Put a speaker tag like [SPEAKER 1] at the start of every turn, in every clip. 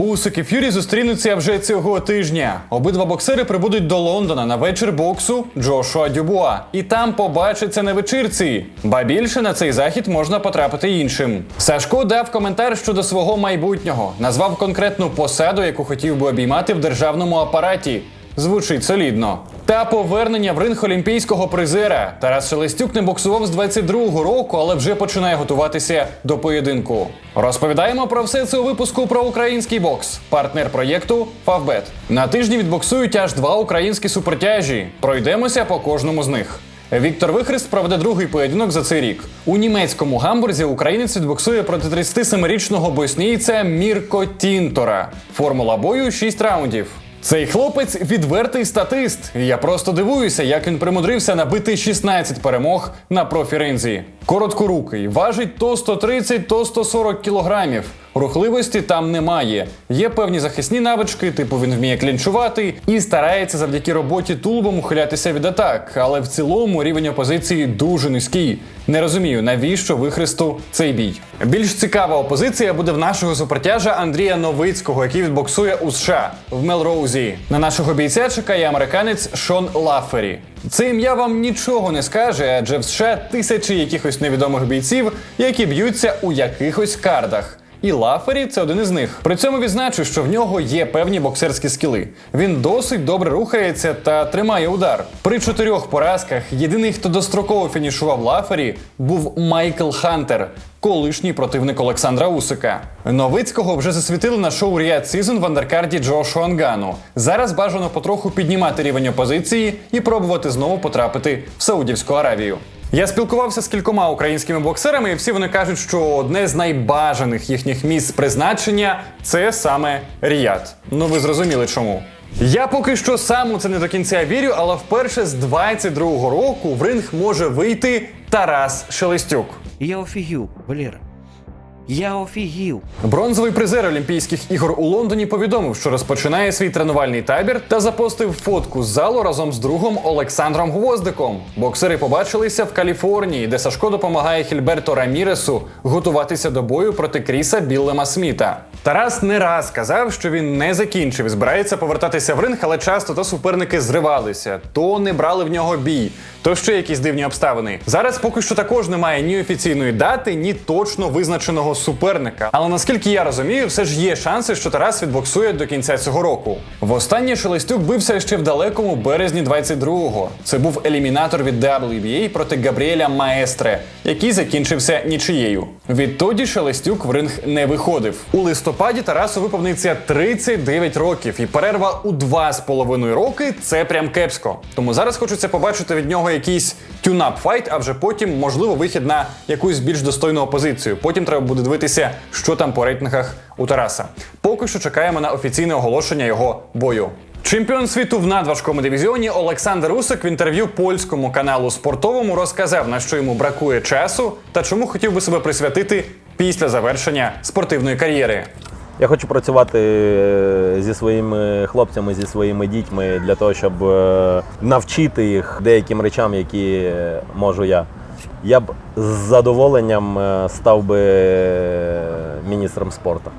[SPEAKER 1] Усик і Ф'юрі зустрінуться вже цього тижня. Обидва боксери прибудуть до Лондона на вечір боксу Джошуа Дюбуа. І там побачаться на вечірці. Ба більше на цей захід можна потрапити іншим. Сашко дав коментар щодо свого майбутнього, назвав конкретну посаду, яку хотів би обіймати в державному апараті. Звучить солідно. Та повернення в ринг олімпійського призера. Тарас Шелестюк не боксував з 22-го року, але вже починає готуватися до поєдинку. Розповідаємо про все це у випуску про український бокс. Партнер проєкту Фавбет. На тижні відбоксують аж два українські супертяжі. Пройдемося по кожному з них. Віктор Вихрест проведе другий поєдинок за цей рік. У німецькому гамбурзі українець відбоксує проти 37-річного боснійця Мірко Тінтора. Формула бою 6 раундів. Цей хлопець відвертий статист. Я просто дивуюся, як він примудрився набити 16 перемог на профірензії. Короткорукий, важить то 130, то 140 кілограмів. Рухливості там немає. Є певні захисні навички, типу він вміє клінчувати і старається завдяки роботі тулубом ухилятися від атак. Але в цілому рівень опозиції дуже низький. Не розумію, навіщо вихресту цей бій. Більш цікава опозиція буде в нашого супертяжа Андрія Новицького, який відбоксує у США в Мелроузі. На нашого бійця чекає американець Шон Лаффері. Це ім'я вам нічого не скаже, адже в США тисячі якихось невідомих бійців, які б'ються у якихось кардах. І Лафері це один із них. При цьому відзначу, що в нього є певні боксерські скіли. Він досить добре рухається та тримає удар. При чотирьох поразках єдиний, хто достроково фінішував Лафері, був Майкл Хантер. Колишній противник Олександра Усика. Новицького вже засвітили на шоу Ріад Сізон в андеркарді Джошуа Ангану. Зараз бажано потроху піднімати рівень опозиції і пробувати знову потрапити в Саудівську Аравію. Я спілкувався з кількома українськими боксерами, і всі вони кажуть, що одне з найбажаних їхніх місць призначення це саме Ріяд. Ну ви зрозуміли чому. Я поки що сам у це не до кінця вірю, але вперше з 22-го року в ринг може вийти Тарас Шелестюк.
[SPEAKER 2] Я офігів, Валера. Я офігів.
[SPEAKER 1] Бронзовий призер Олімпійських ігор у Лондоні повідомив, що розпочинає свій тренувальний табір та запостив фотку з залу разом з другом Олександром Гвоздиком. Боксери побачилися в Каліфорнії, де Сашко допомагає Хільберто Раміресу готуватися до бою проти Кріса Біллема Сміта. Тарас не раз казав, що він не закінчив, збирається повертатися в ринг, але часто то суперники зривалися, то не брали в нього бій, то ще якісь дивні обставини. Зараз поки що також немає ні офіційної дати, ні точно визначеного суперника. Але наскільки я розумію, все ж є шанси, що Тарас відбоксує до кінця цього року. Востаннє Шелестюк бився ще в далекому березні 22-го. Це був елімінатор від WBA проти Габріеля Маестре, який закінчився нічиєю. Відтоді Шелестюк в ринг не виходив. У листопаді Тарасу виповниться 39 років, і перерва у 2,5 роки це прям кепсько. Тому зараз хочеться побачити від нього якийсь тюнап файт, а вже потім, можливо, вихід на якусь більш достойну опозицію. Потім треба буде дивитися, що там по рейтингах у Тараса. Поки що чекаємо на офіційне оголошення його бою. Чемпіон світу в надважкому дивізіоні Олександр Усик в інтерв'ю польському каналу спортовому розказав, на що йому бракує часу та чому хотів би себе присвятити після завершення спортивної кар'єри.
[SPEAKER 3] Я хочу працювати е, зі своїми хлопцями, зі своїми дітьми для того, щоб е, навчити їх деяким речам, які е, можу я. Я б з задоволенням став би міністром спорту.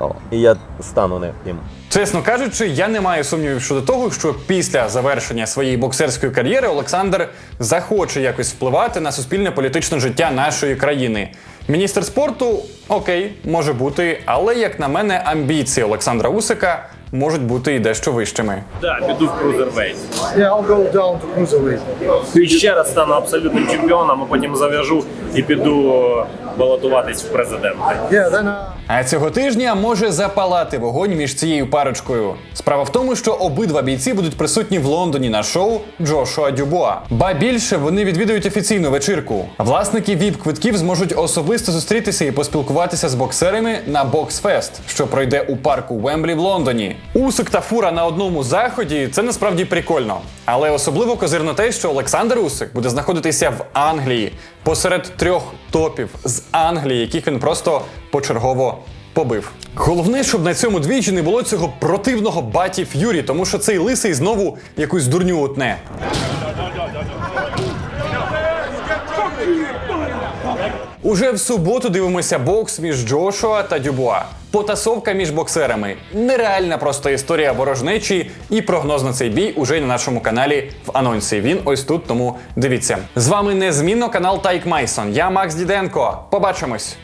[SPEAKER 3] О, І я стану ним.
[SPEAKER 1] Чесно кажучи, я не маю сумнівів щодо того, що після завершення своєї боксерської кар'єри Олександр захоче якось впливати на суспільне політичне життя нашої країни. Міністр спорту окей, може бути, але як на мене, амбіції Олександра Усика можуть бути і дещо вищими.
[SPEAKER 4] Да, піду в крузервейт.
[SPEAKER 5] Yeah, I'll go down to cruiserweight.
[SPEAKER 4] І ще раз стану абсолютним чемпіоном, а потім зав'яжу і піду балотуватись в президенти.
[SPEAKER 5] Yeah, then uh,
[SPEAKER 1] А цього тижня може запалати вогонь між цією парочкою. Справа в тому, що обидва бійці будуть присутні в Лондоні на шоу Джошуа Дюбуа. Ба більше вони відвідують офіційну вечірку. Власники віп квитків зможуть особисто зустрітися і поспілкуватися з боксерами на Боксфест, що пройде у парку Вемблі в Лондоні. Усик та фура на одному заході це насправді прикольно. Але особливо козирно те, що Олександр Усик буде знаходитися в Англії посеред трьох топів з Англії, яких він просто почергово побив. Головне, щоб на цьому двічі не було цього противного баті Ф'юрі, тому що цей лисий знову якусь дурню утне. Уже в суботу дивимося бокс між Джошуа та Дюбуа. Потасовка між боксерами. Нереальна просто історія ворожнечі і прогноз на цей бій уже на нашому каналі в анонсі. Він ось тут, тому дивіться. З вами незмінно канал Тайк Майсон. Я Макс Діденко. Побачимось.